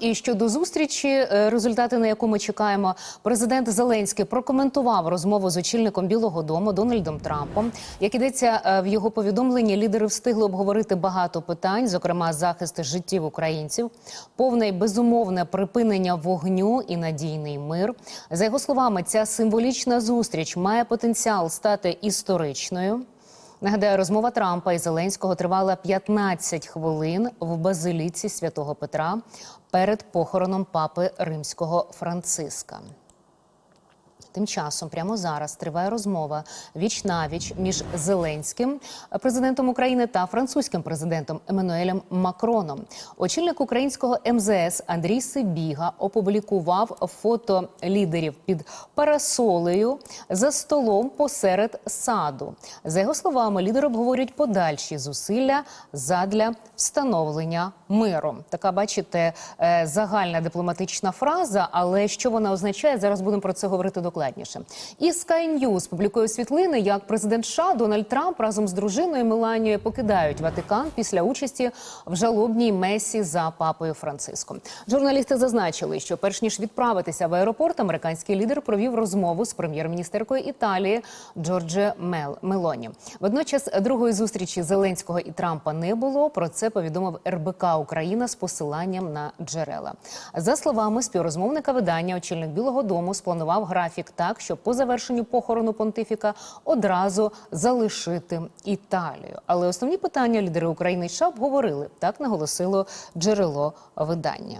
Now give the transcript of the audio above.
і щодо зустрічі, е, результати на яку ми чекаємо, президент Зеленський прокоментував розмову з очільником Білого Дому Дональдом Трампом. Як ідеться е, в його повідомленні, лідери встигли обговорити багато питань, зокрема захист життів українців, повне і безумовне припинення вогню і надійний мир. За його словами, ця символічна зустріч має потенціал стати історичною. Нагадаю, розмова Трампа і Зеленського тривала 15 хвилин в базиліці святого Петра перед похороном папи римського Франциска. Тим часом, прямо зараз триває розмова віч навіч між Зеленським, президентом України, та французьким президентом Еммануелем Макроном. Очільник українського МЗС Андрій Сибіга опублікував фото лідерів під парасолею за столом посеред саду. За його словами, лідери обговорюють подальші зусилля задля встановлення миру. Така, бачите, е, загальна дипломатична фраза, але що вона означає, зараз будемо про це говорити докладніше. І Sky News публікує світлини, як президент США Дональд Трамп разом з дружиною Меланією покидають Ватикан після участі в жалобній месі за папою Франциском. Журналісти зазначили, що перш ніж відправитися в аеропорт, американський лідер провів розмову з прем'єр-міністеркою Італії Джордже Мел Мелоні. Водночас другої зустрічі Зеленського і Трампа не було. Про це повідомив РБК Україна з посиланням на джерела. За словами співрозмовника видання, очільник Білого Дому спланував графік так, щоб по завершенню похорону понтифіка одразу залишити Італію. Але основні питання лідери України і США обговорили. Так наголосило джерело видання.